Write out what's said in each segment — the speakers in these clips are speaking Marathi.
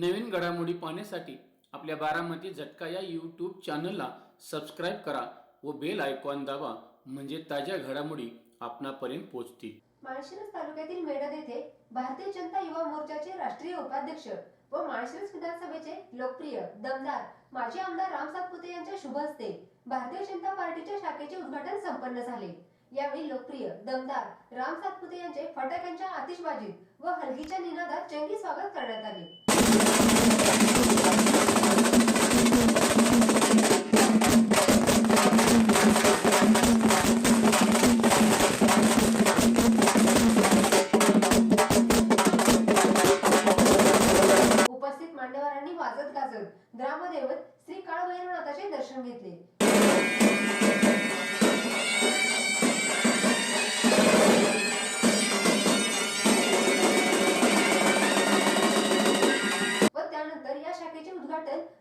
नवीन घडामोडी पाहण्यासाठी आपल्या बारामती झटका या यूट्यूब चॅनलला सबस्क्राईब करा व बेल आयकॉन दाबा म्हणजे ताज्या घडामोडी आपणापर्यंत पोहोचतील. माळशिरस तालुक्यातील मेडद येथे भारतीय जनता युवा मोर्चाचे राष्ट्रीय उपाध्यक्ष व माळशिरस विधानसभेचे लोकप्रिय दमदार माजी आमदार राम सातपुते यांच्या शुभ हस्ते भारतीय जनता पार्टीच्या शाखेचे उद्घाटन संपन्न झाले. यावेळी लोकप्रिय दमदार राम सातपुते यांचे फटाक्यांच्या आतिषबाजीत व हलगीच्या निनादात चंगी स्वागत करण्यात आले. उपस्थित मान्यवरांनी वाजत गाजत ग्रामदैवत श्री काळभैरवनाथाचे दर्शन घेतले.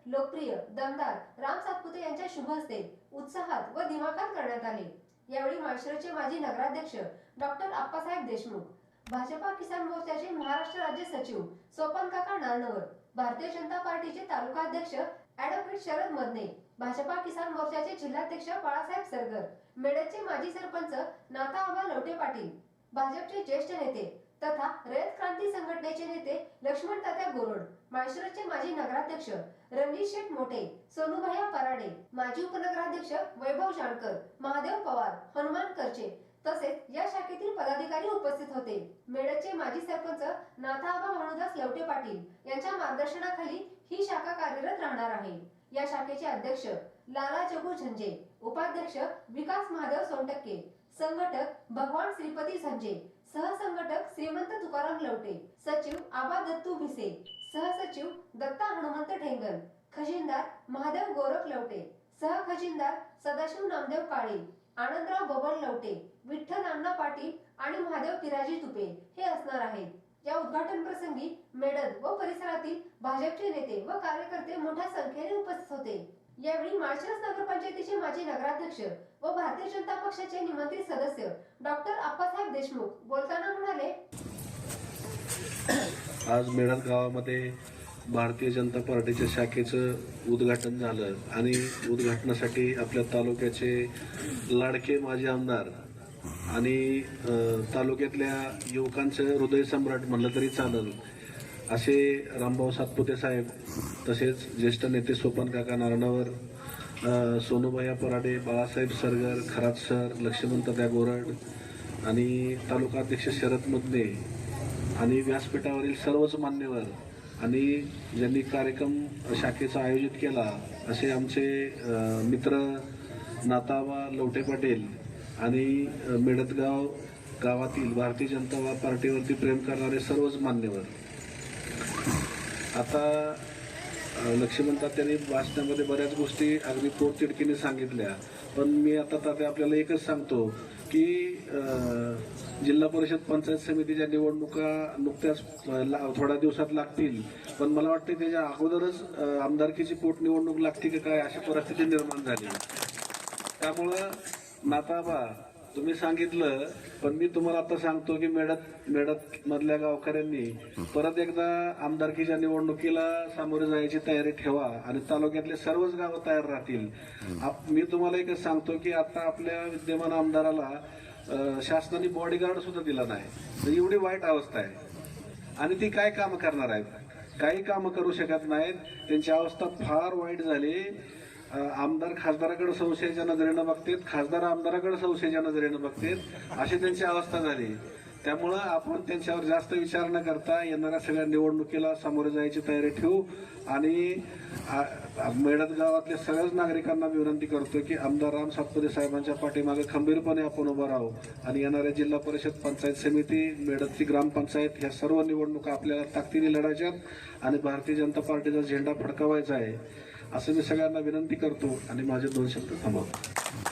लोकप्रिय दमदार राम सातपुते यांच्या शुभ हस्ते उत्साहात व दिमाखात करण्यात आले. यावेळी माळशिराचे माजी नगराध्यक्ष डॉक्टर आप्पासाहेब देशमुख भाजपा किसान मोर्चाचे महाराष्ट्र राज्य सचिव सोपन काका नारनवर भारतीय जनता पार्टीचे तालुका अध्यक्ष ऍडव्होकेट शरद मदने भाजपा किसान मोर्चाचे जिल्हाध्यक्ष बाळासाहेब सरगर मेडचे माजी सरपंच नाथा आबा लवटे पाटील भाजपचे ज्येष्ठ नेते तथा रयत क्रांती संघटनेचे नेते लक्ष्मण तात्या गोरड माळशिरसचे माजी नगराध्यक्ष रणजित शेठ मोठे सोनूभैया पराडे माजी उपनगराध्यक्ष वैभव जानकर महादेव पवार हनुमान करचे तसेच या शाखेतील पदाधिकारी उपस्थित होते. मेडचे माजी सरपंच नाथाबा भानुदास लवटे पाटील यांच्या मार्गदर्शनाखाली ही शाखा कार्यरत राहणार आहे. या शाखेचे अध्यक्ष लाला जगू झंजे उपाध्यक्ष विकास महादेव सोनटक्के संघटक भगवान श्रीपती संजय सहसंघटक श्रीमंत तुकाराम लवटे सचिव आबा दत्तू भिसे सहसचिव दत्ता हनुमंत ठेंगल खजिनदार महादेव गोरख लवटे सहखजिनदार सदाशिव नामदेव काळे आनंदराव बबन लवटे विठ्ठल अण्णा पाटील आणि महादेव पिराजी तुपे हे असणार आहेत. या उद्घाटन प्रसंगी मेडल व परिसरातील भाजपचे नेते व कार्यकर्ते मोठ्या संख्येने उपस्थित होते. यावेळी माळशिरस नगरपंचायतीचे माजी नगराध्यक्ष व भारतीय जनता पक्षाचे निमंत्रित सदस्य डॉक्टर आप्पासाहेब देशमुख बोलताना म्हणाले आज मेळात गावामध्ये भारतीय जनता पार्टीच्या शाखेचं उद्घाटन झालं आणि उद्घाटनासाठी आपल्या तालुक्याचे लाडके माजी आमदार आणि तालुक्यातल्या युवकांचं हृदय सम्राट म्हणलं तरी चालेल. असे रामभाऊ सातपुते साहेब तसेच ज्येष्ठ नेते सोपान काका नारणावर अ, पराडे बाळासाहेब सरगर खरात सर लक्ष्मण त्या गोरड आणि तालुका अध्यक्ष शरद मुदने आणि व्यासपीठावरील सर्वच मान्यवर आणि ज्यांनी कार्यक्रम शाखेचा आयोजित केला असे आमचे मित्र नाताबा लवटे पाटील आणि मेडतगाव गावातील भारतीय जनता पार्टीवरती प्रेम करणारे सर्वच मान्यवर. आता लक्ष्मणता लक्ष्मण वाचण्यामध्ये बऱ्याच गोष्टी अगदी पोटतिडकीने सांगितल्या. पण मी आता तात्या आपल्याला एकच सांगतो की जिल्हा परिषद पंचायत समितीच्या निवडणुका नुकत्याच ला- थोड्या दिवसात लागतील. पण मला वाटते त्याच्या अगोदरच आमदारकीची पोटनिवडणूक लागते की काय अशी परिस्थिती निर्माण झाली. त्यामुळं नाताबा तुम्ही सांगितलं पण मी तुम्हाला आता सांगतो की मेडत मेडत मधल्या गावकऱ्यांनी परत एकदा आमदारकीच्या निवडणुकीला सामोरे जायची तयारी ठेवा आणि तालुक्यातले सर्वच गावं तयार राहतील. आप- मी तुम्हाला एकच सांगतो की आता आपल्या विद्यमान आमदाराला शासनाने बॉडीगार्ड सुद्धा दिला नाही. तर एवढी वाईट अवस्था आहे. आणि ती काय काम करणार आहेत? काही कामं करू शकत नाहीत. त्यांची अवस्था फार वाईट झाली. आमदार खासदाराकडे संशयाच्या नजरेनं बघतेत खासदार आमदाराकडे संशयाच्या नजरेनं बघतेत अशी त्यांची अवस्था झाली. त्यामुळं आपण त्यांच्यावर जास्त विचार न करता येणाऱ्या सगळ्या निवडणुकीला सामोरे जायची तयारी ठेवू आणि मेळत गावातल्या सगळ्याच नागरिकांना विनंती करतो की आमदार राम सातपुते साहेबांच्या पाठीमागे खंबीरपणे आपण उभं राहू आणि येणाऱ्या जिल्हा परिषद पंचायत समिती मेळतची ग्रामपंचायत ह्या सर्व निवडणुका आपल्याला ताकदीने लढायच्यात आणि भारतीय जनता पार्टीचा झेंडा फडकावायचा आहे. असं मी सगळ्यांना विनंती करतो आणि माझे दोन शब्द थांबवतो.